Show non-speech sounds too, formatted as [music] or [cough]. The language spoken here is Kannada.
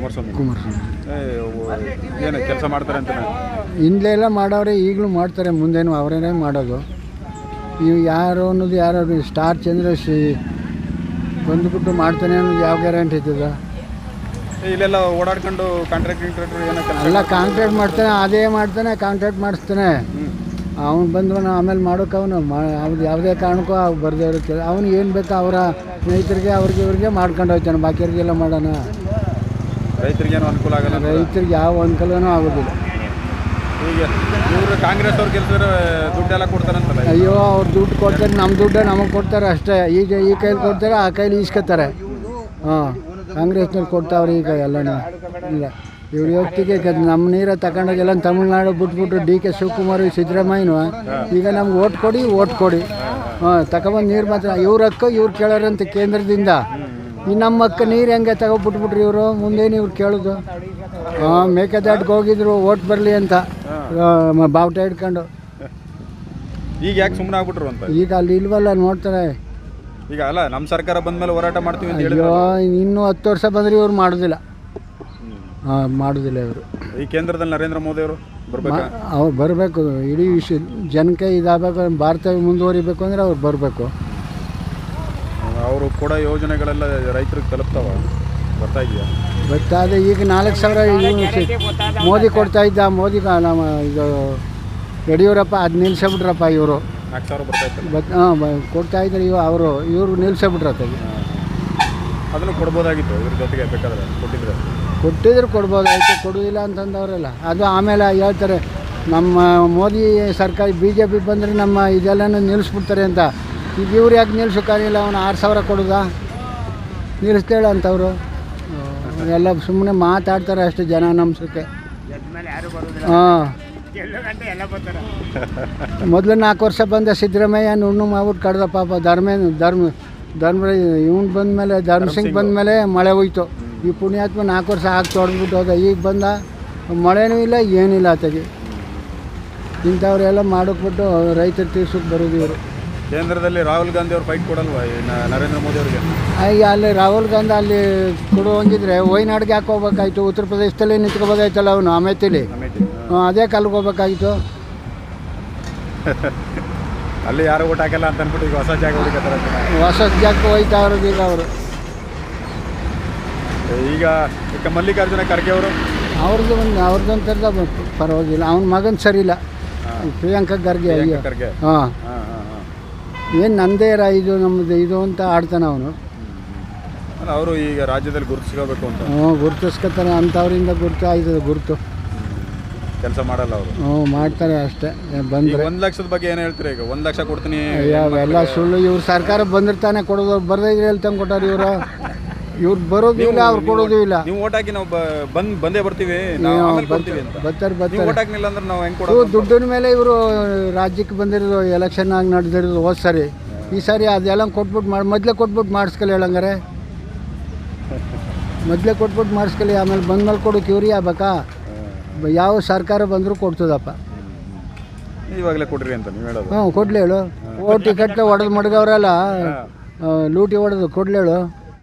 ಕುಮಾರಸ್ವಾಮಿ. ಕುಮಾರಸ್ವಾಮಿ. ಏನು ಕೆಲಸ ಮಾಡ್ತಾರೆ ಅಂತ ಹಿಂದೆಲ್ಲ ಮಾಡೋರೆ ಈಗಲೂ ಮಾಡ್ತಾರೆ ಮುಂದೇನು ಅವರೇನೇ ಮಾಡೋದು. ಇವು ಯಾರು ಅನ್ನೋದು ಯಾರು ಸ್ಟಾರ್ ಚಂದ್ರಶ್ರೀ ಬಂದುಬಿಟ್ಟು ಮಾಡ್ತಾನೆ ಅನ್ನೋದು ಯಾವ ಗ್ಯಾರಂಟಿ ಇದ್ದದ ಇಲ್ಲೆಲ್ಲ ಓಡಾಡ್ಕೊಂಡು ಕಾಂಟ್ರಾಕ್ಟ್ ಎಲ್ಲ ಕಾಂಟ್ರಾಕ್ಟ್ ಮಾಡ್ತಾನೆ ಅದೇ ಮಾಡ್ತಾನೆ ಕಾಂಟ್ರಾಕ್ಟ್ ಮಾಡಿಸ್ತಾನೆ. ಅವ್ನು ಬಂದ್ವನು ಆಮೇಲೆ ಮಾಡೋಕೆ ಅವನು ಮಾ ಅವ್ದು ಯಾವುದೇ ಕಾರಣಕ್ಕೂ ಅವ್ರು ಬರದೇ ಇರುತ್ತೆ ಅವನು ಏನು ಬೇಕೋ ಅವರ ಸ್ನೇಹಿತರಿಗೆ ಅವ್ರಿಗೆ ಇವ್ರಿಗೆ ಮಾಡ್ಕೊಂಡು ಹೋಗ್ತಾನೆ ಬಾಕಿಯವ್ರಿಗೆಲ್ಲ ಮಾಡೋಣ. ಅನುಕೂಲ ಆಗಲ್ಲ. ರೈತರಿಗೆ ಯಾವ ಅನುಕೂಲನೂ ಆಗೋದಿಲ್ಲ. ಈಗ ಇವರು ಕಾಂಗ್ರೆಸ್ ಅವ್ರು ದುಡ್ಡೆಲ್ಲ ಕೊಡ್ತಾರಂತಲ್ಲ ಅಯ್ಯೋ ಅವ್ರು ದುಡ್ಡು ಕೊಡ್ತಾರೆ ನಮ್ಮ ದುಡ್ಡೇ ನಮಗೆ ಕೊಡ್ತಾರೆ ಅಷ್ಟೇ. ಈಗ ಈ ಕೈಲಿ ಕೊಡ್ತಾರೆ ಆ ಕೈಲಿ ಈಸ್ಕೊತಾರೆ. ಹಾಂ ಕಾಂಗ್ರೆಸ್ನವ್ರು ಕೊಡ್ತಾವ್ರೆ ಈಗ ಎಲ್ಲನೂ. ಇಲ್ಲ ಇವ್ರು ಯೋಗ್ತಿಗೆ ನಮ್ಮ ನೀರ ತಗೊಂಡೋಗೆಲ್ಲ ತಮಿಳ್ನಾಡು ಬಿಟ್ಬಿಟ್ಟು ಡಿ ಕೆ ಶಿವಕುಮಾರ್ ಸಿದ್ದರಾಮಯ್ಯನು. ಈಗ ನಮ್ಗೆ ಓಟ್ ಕೊಡಿ ಓಟ್ ಕೊಡಿ. ಹಾಂ ತಗೊಂಬಂದು ನೀರು ಮಾತ್ರ. ಇವ್ರ ಹಕ್ಕು ಇವ್ರು ಕೇಳೋರಂತ ಕೇಂದ್ರದಿಂದ. ಈ ನಮ್ಮ ಅಕ್ಕ ನೀರು ಹೆಂಗೆ ತಗೊಬಿಟ್ಬಿಟ್ರಿ ಇವರು? ಮುಂದೇನು ಇವ್ರು ಕೇಳೋದು. ಹಾಂ ಮೇಕೆದಾಟಿಗೆ ಹೋಗಿದ್ರು ಓಟ್ ಬರಲಿ ಅಂತ. ಬಾವುಟ ಹಿಡ್ಕೊಂಡು. ಈಗ ಯಾಕೆ ಸುಮ್ಮನೆ ಆಗ್ಬಿಟ್ರು ಅಂತ? ಈಗ ಅಲ್ಲಿ ಇಲ್ವಲ್ಲ ನೋಡ್ತಾರೆ. ಈಗ ಅಲ್ಲ ನಮ್ಮ ಸರ್ಕಾರ ಬಂದ ಮೇಲೆ ಹೋರಾಟ ಮಾಡ್ತೀವಿ ಅಂತ ಹೇಳಿದ್ರು ಅಯ್ಯೋ ಇನ್ನೂ ಹತ್ತು ವರ್ಷ ಬಂದರೆ ಇವ್ರು ಮಾಡೋದಿಲ್ಲ. ಹಾಂ ಮಾಡೋದಿಲ್ಲ ಇವರು. ಈ ಕೇಂದ್ರದಲ್ಲಿ ನರೇಂದ್ರ ಮೋದಿ ಅವರು ಬರಬೇಕು? ಅವ್ರು ಬರಬೇಕು. ಇಡೀ ವಿಷಯ ಜನಕ್ಕೆ ಇದಾಗಬೇಕು ಭಾರತ ಮುಂದುವರಿಬೇಕು ಅಂದರೆ ಅವ್ರು ಬರಬೇಕು. ಅವರು ಕೂಡ ಯೋಜನೆಗಳೆಲ್ಲ ರೈತರಿಗೆ ತಲುಪ್ತಾವ. ಬರ್ತಾ ಇದೆಯಾ? ಅದೇ ಈಗ ನಾಲ್ಕು ಸಾವಿರ ಇವ್ನು ಮೋದಿ ಕೊಡ್ತಾ ಇದ್ದ. ಮೋದಿ ನಮ್ಮ ಇದು ಯಡಿಯೂರಪ್ಪ ಅದು ನಿಲ್ಸಬಿಟ್ರಪ್ಪ ಇವರು. ನಾಲ್ಕು ಸಾವಿರ ಬರ್ತಾ ಇತ್ತು ಬಟ್ ಹಾಂ ಕೊಡ್ತಾ ಇದ್ರು ಇವ ಅವರು ಇವರು ನಿಲ್ಸಬಿಟ್ರತ್ತ ಅದನ್ನು ಕೊಡ್ಬೋದಾಗಿತ್ತು ಇದ್ರ ಜೊತೆಗೆ ಬೇಕಾದ್ರೆ ಕೊಟ್ಟಿದ್ರೆ? ಕೊಟ್ಟಿದ್ರು ಕೊಡ್ಬೋದಾಯ್ತು. ಕೊಡುವುದಿಲ್ಲ ಅಂತಂದವರಲ್ಲ. ಅದು ಆಮೇಲೆ ಹೇಳ್ತಾರೆ ನಮ್ಮ ಮೋದಿ ಸರ್ಕಾರ ಬಿ ಜೆ ಪಿ ಬಂದರೆ ನಮ್ಮ ಇದೆಲ್ಲನೂ ನಿಲ್ಲಿಸ್ಬಿಡ್ತಾರೆ ಅಂತ. ಈಗ ಇವ್ರು ಯಾಕೆ ನಿಲ್ಸೋಕ್ಕಾಗಿಲ್ಲ ಅವನು ಆರು ಸಾವಿರ ಕೊಡೋದ? ನಿಲ್ಲಿಸ್ತೇಳ ಅಂತವರು. ಎಲ್ಲ ಸುಮ್ಮನೆ ಮಾತಾಡ್ತಾರೆ ಅಷ್ಟು ಜನ ನಂಬಿಸೋಕ್ಕೆ ಹಾಂ. ಮೊದಲು ನಾಲ್ಕು ವರ್ಷ ಬಂದ ಸಿದ್ದರಾಮಯ್ಯ ನುಣ್ಣು ಮಾಡ್ಬಿಟ್ಟು ಕಡ್ದ ಪಾಪ ಧರ್ಮೇನ್ ಧರ್ಮ ಧರ್ಮ ಇವ್ನು ಬಂದಮೇಲೆ ಧರ್ಮ ಸಿಂಗ್ ಬಂದಮೇಲೆ ಮಳೆ ಹೋಯ್ತು. ಈ ಪುಣ್ಯಾತ್ಮ ನಾಲ್ಕು ವರ್ಷ ಹಾಕಿ ತೊಡೆದ್ಬಿಟ್ಟು ಹೋದ. ಈಗ ಬಂದ ಮಳೆನೂ ಇಲ್ಲ ಏನಿಲ್ಲ ಆತಗೆ. ಇಂಥವ್ರೆಲ್ಲ ಮಾಡೋಕ್ಬಿಟ್ಟು ರೈತರು ತೀರ್ಸೋಕ್ಕೆ ಬರೋದು ಇವರು. ಕೇಂದ್ರದಲ್ಲಿ ರಾಹುಲ್ ಗಾಂಧಿ ಅವ್ರು ಫೈಟ್ ಕೊಡಲ್ವಾ ಈ ನ- ನರೇಂದ್ರ ಮೋದಿ ಅವರಿಗೆ? ಈಗ ಅಲ್ಲಿ ರಾಹುಲ್ ಗಾಂಧಿ ಅಲ್ಲಿ ಕೊಡುವಂಗಿದ್ರೆ ವಯನಾಡ್ಗೆ ಯಾಕೆ ಹೋಗ್ಬೇಕಾಯ್ತು? ಉತ್ತರ ಪ್ರದೇಶದಲ್ಲಿ ನಿಂತ್ಕೋಬೋದಾಯ್ತಲ್ಲ ಅವನು ಹ್ಮ್, ಅದೇ ಕಾಲಕ್ಕೆ ಹೋಗ್ಬೇಕಾಗಿತ್ತು [laughs] ಅಲ್ಲಿ ಯಾರು ಊಟ ಹಾಕಲ್ಲ ಅಂತ ಅನ್ಬಿಟ್ಟು ಈಗ ಹೊಸ ಜಾಗ ಹುಡುಕತ್ತಾರೆ ಹೊಸ ಜಾಗ ಹೋಯ್ತಾ ಈಗ ಅವರು. ಈಗ ಈಗ ಮಲ್ಲಿಕಾರ್ಜುನ ಖರ್ಗೆ ಅವರು? ಅವ್ರದ್ದು ಒಂದು ಅವ್ರದ್ದೊಂಥರದ ಪರವಾಗಿಲ್ಲ. ಅವನ ಮಗನ ಸರಿಯಿಲ್ಲ. ಪ್ರಿಯಾಂಕ ಖರ್ಗೆ ಖರ್ಗೆ. ಹಾಂ ಹಾಂ. ಏನು ನಂದೇ ರಾ ಇದು ನಮ್ಮದು ಇದು ಅಂತ ಆಡ್ತಾನೆ ಅವನು. ಅವರು ಈಗ ರಾಜ್ಯದಲ್ಲಿ ಗುರುತಿಸ್ಕೋಬೇಕು ಅಂತ. ಹ್ಞೂ ಗುರುತಿಸ್ಕೊತಾನೆ ಅಂಥವ್ರಿಂದ ಗುರುತು ಆಯ್ತದೆ ಗುರುತು. ಕೆಲಸ ಮಾಡಲ್ಲ ಅವರು. ಹ್ಞೂ ಮಾಡ್ತಾರೆ ಅಷ್ಟೇ ಬಂದರೆ. ಒಂದು ಲಕ್ಷದ ಬಗ್ಗೆ ಏನು ಹೇಳ್ತೀರಿ ಈಗ? ಒಂದು ಲಕ್ಷ ಕೊಡ್ತೀನಿ ಎಲ್ಲ ಸುಳ್ಳು ಇವ್ರು ಸರ್ಕಾರ ಬಂದಿರ್ತಾನೆ ಕೊಡೋದು ಬರ್ದೇ ಎಲ್ಲಿ ತಂದು ಕೊಟ್ಟಾರ ಇವರು? ಇವ್ರು ಬರೋದು ಇಲ್ಲ ಅವ್ರು ಕೊಡೋದು ಇಲ್ಲ. ನೀವು ಓಟ್ ಹಾಕಿ ನಾವು ಬಂದ್ ಬಂದೇ ಬರ್ತೀವಿ ನಾವು ಆಮೇಲೆ ಕೊಡ್ತೀವಿ ಅಂತ. ಬರ್ತಾರೆ ನೀವು ಬರ್ತಾರೆ. ಓಟ್ ಹಾಕ್ಲಿಲ್ಲ ಅಂದ್ರೆ ನಾವು ಹೆಂಗ್ ಇವ್ರು ದುಡ್ಡಿನ ಮೇಲೆ ಇವರು ರಾಜ್ಯಕ್ಕೆ ಬಂದಿರೋದು ಎಲೆಕ್ಷನ್ ಆಗಿ ನಡೆದಿರೋದು ಹೋದ ಸರಿ. ಈ ಸಾರಿ ಅದೆಲ್ಲ ಕೊಟ್ಬಿಟ್ಟು ಮಾಡಿ ಮೊದಲೇ ಕೊಟ್ಬಿಟ್ಟು ಮಾಡಿಸ್ಕೊಳ್ಳಿ ಹೇಳಂಗಾರೆ. ಮೊದಲೇ ಕೊಟ್ಬಿಟ್ಟು ಮಾಡಿಸ್ಕೊಳ್ಳಿ ಆಮೇಲೆ ಬಂದ್ಮೇಲೆ ಕೊಡೋಕೆ ಕ್ಯೂರಿ ಆಗ್ಬೇಕಾ? ಬ- ಯಾವ ಸರ್ಕಾರ ಬಂದರೂ ಕೊಡ್ತದಪ್ಪ. ಇವಾಗಲೇ ಕೊಡ್ರಿ ಅಂತ ನೀವು ಹೇಳೋದು. ಹ್ಞೂ ಕೊಡ್ಲಿ ಹೇಳು. ಓ ಟಿಕೆಟ್ ಹೊಡೆದು ಮಡ್ಗವ್ರಲ್ಲ ಲೂಟಿ ಹೊಡೆದು ಕೊಡ್ಲಿ ಹೇಳು.